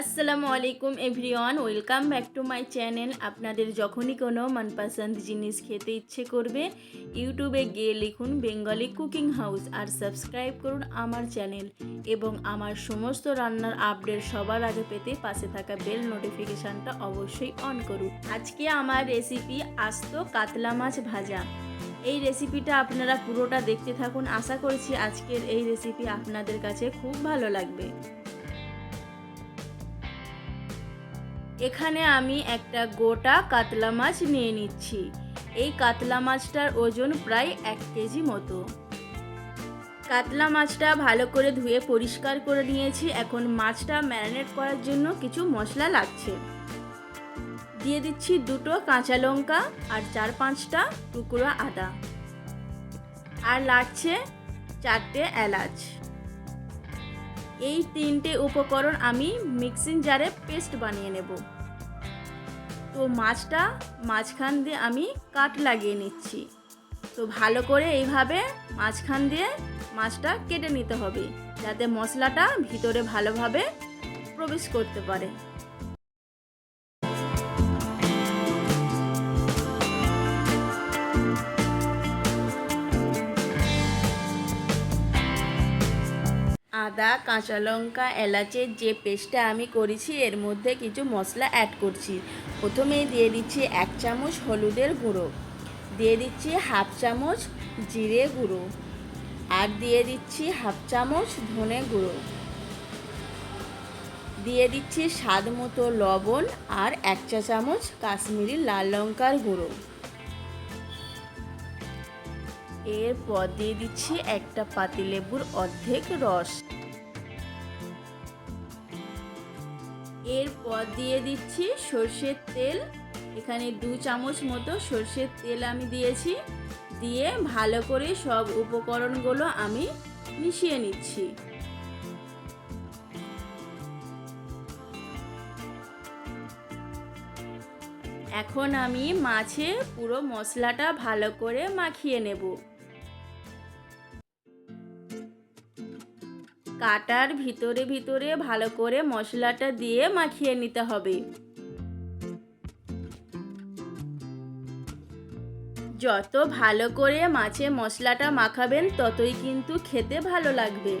আসসালামু আলাইকুম everyone, welcome back to my channel. আপনাদের যখনই কোনো মনপসন্দ জিনিস খেতে ইচ্ছে করবে, ইউটিউবে গিয়ে লিখুন বেঙ্গলি কুকিং হাউস আর সাবস্ক্রাইব করুন আমার চ্যানেল এবং আমার সমস্ত রান্নার আপডেট সবার আগে পেতে পাশে থাকা বেল নোটিফিকেশানটা অবশ্যই অন করুন। আজকে আমার রেসিপি আস্ত কাতলা মাছ ভাজা। এই রেসিপিটা আপনারা পুরোটা দেখতে থাকুন। আশা করছি আজকের এই রেসিপি আপনাদের কাছে খুব ভালো লাগবে। এখানে আমি একটা গোটা কাতলা মাছ নিয়ে নিচ্ছি। এই কাতলা মাছটার ওজন প্রায় এক কেজি মতো। কাতলা মাছটা ভালো করে ধুয়ে পরিষ্কার করে নিয়েছি। এখন মাছটা ম্যারিনেট করার জন্য কিছু মশলা লাগছে। দিয়ে দিচ্ছি দুটো কাঁচা লঙ্কা আর চার পাঁচটা টুকরো আদা। আর লাগছে চারটে এলাচ। এই তিনটে উপকরণ আমি মিক্সিং জারে পেস্ট বানিয়ে নেব। তো মাছটা মাঝখান দিয়ে আমি কাট লাগিয়ে নিচ্ছি। তো ভালো করে এইভাবে মাঝখান দিয়ে মাছটা কেটে নিতে হবে, যাতে মশলাটা ভিতরে ভালোভাবে প্রবেশ করতে পারে। আদা, কাঁচা লঙ্কা, এলাচের যে পেস্টটা আমি করেছি, এর মধ্যে কিছু মশলা অ্যাড করছি। প্রথমেই দিয়ে দিচ্ছি এক চামচ হলুদের গুঁড়ো। দিয়ে দিচ্ছি হাফ চামচ জিরে গুঁড়ো। আর দিয়ে দিচ্ছি হাফ চামচ ধনে গুঁড়ো। দিয়ে দিচ্ছি স্বাদ মতো লবণ আর এক চা চামচ কাশ্মীরি লাল লঙ্কার গুঁড়ো। এরপর দিয়ে দিচ্ছি একটা পাতিলেবুর অর্ধেক রস। এরপর দিয়ে দিচ্ছি সর্ষের তেল। এখানে দু চামচ মতো সর্ষের তেল আমি দিয়েছি। দিয়ে ভালো করে সব উপকরণগুলো আমি মিশিয়ে নিচ্ছি। এখন আমি মাছে পুরো মশলাটা ভালো করে মাখিয়ে নেব। কাটার ভিতরে ভিতরে ভালো করে মশলাটা দিয়ে মাখিয়ে নিতে হবে। যত ভালো করে মাছে মশলাটা মাখাবেন, ততই কিন্তু খেতে ভালো লাগবে।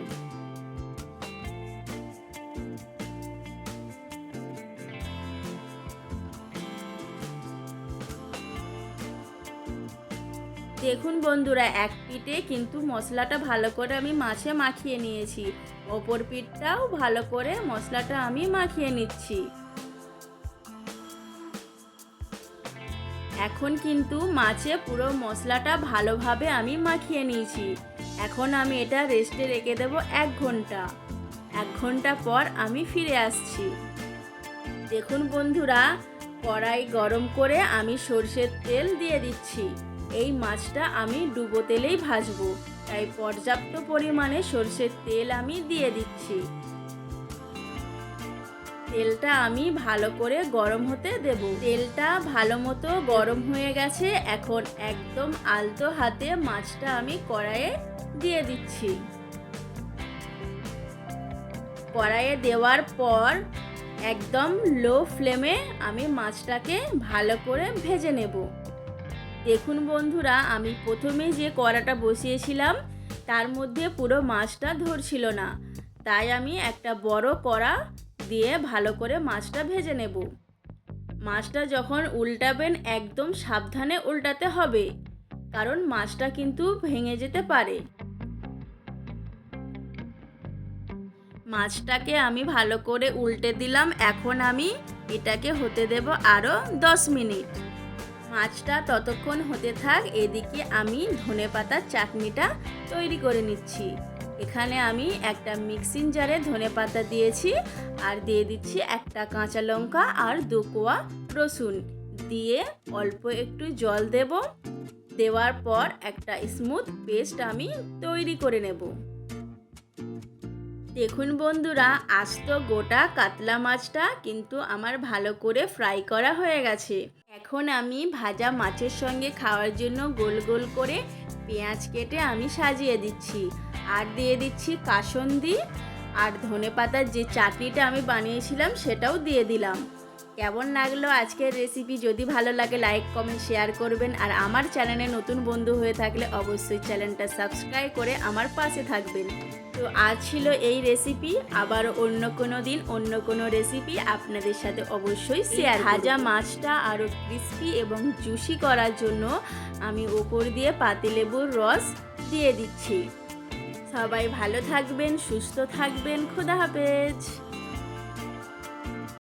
দেখুন বন্ধুরা, এক পিঠে কিন্তু মশলাটা ভালো করে আমি মাছে মাখিয়ে নিয়েছি। ওপর পিঠটাও ভালো করে মশলাটা আমি মাখিয়ে নিচ্ছি। এখন কিন্তু মাছে পুরো মশলাটা ভালোভাবে আমি মাখিয়ে নিয়েছি। এখন আমি এটা রেস্টে রেখে দেব এক ঘণ্টা। এক ঘণ্টা পর আমি ফিরে আসছি। দেখুন বন্ধুরা, কড়াই গরম করে আমি সর্ষের তেল দিয়ে দিচ্ছি। এই মাছটা আমি ডুবো তেলেই ভাজবো। তাই পর্যাপ্ত পরিমাণে সর্ষের তেল আমি দিয়ে দিচ্ছি। তেলটা আমি ভালো করে গরম হতে দেব। তেলটা ভালো মতো গরম হয়ে গেছে, এখন একদম আলতো হাতে মাছটা আমি কড়াইয়ে দিয়ে দিচ্ছি। কড়াইয়ে দেওয়ার পর একদম লো ফ্লেমে আমি মাছটাকে ভালো করে ভেজে নেব। দেখুন বন্ধুরা, আমি প্রথমে যে কড়াটা বসিয়েছিলাম, তার মধ্যে পুরো মাছটা ধরছিল না। তাই আমি একটা বড় কড়া দিয়ে ভালো করে মাছটা ভেজে নেব। মাছটা যখন উল্টাবেন, একদম সাবধানে উল্টাতে হবে, কারণ মাছটা কিন্তু ভেঙে যেতে পারে। মাছটাকে আমি ভালো করে উল্টে দিলাম। এখন আমি এটাকে হতে দেব আরও দশ মিনিট। মাছটা ততক্ষণ হতে থাক, এদিকে আমি ধনে পাতার চাটনিটা তৈরি করে নিচ্ছি। এখানে আমি একটা মিক্সিং জারে ধনে পাতা দিয়েছি আর দিয়ে দিচ্ছি একটা কাঁচা লঙ্কা আর দু কোয়া রসুন। দিয়ে অল্প একটু জল দেব। দেওয়ার পর একটা স্মুথ পেস্ট আমি তৈরি করে নেব। দেখুন বন্ধুরা আস্ত গোটা কাতলা মাছটা কিন্তু আমার ভালো করে ফ্রাই করা হয়ে গেছে। এখন আমি ভাজা মাছের সঙ্গে খাওয়ার জন্য গোল গোল করে পেঁয়াজ কেটে আমি সাজিয়ে দিচ্ছি। আর দিয়ে দিচ্ছি কাসন্দি আর ধনে পাতার যে চাটনিটা আমি বানিয়েছিলাম সেটাও দিয়ে দিলাম। কেমন লাগল আজকের রেসিপি যদি ভালো লাগে লাইক কমেন্ট শেয়ার করবেন। আর আমার চ্যানেলে নতুন বন্ধু হয়ে থাকলে অবশ্যই চ্যানেলটা সাবস্ক্রাইব করে আমার পাশে থাকবেন। তো আজ ছিল এই রেসিপি আবার অন্য কোনো দিন অন্য কোনো রেসিপি আপনাদের সাথে অবশ্যই শেয়ার ভাজা মাছটা আরও ক্রিস্পি এবং জুসি করার জন্য আমি ওপর দিয়ে পাতিলেবুর রস দিয়ে দিচ্ছি। সবাই ভালো থাকবেন সুস্থ থাকবেন। খোদা হাফেজ।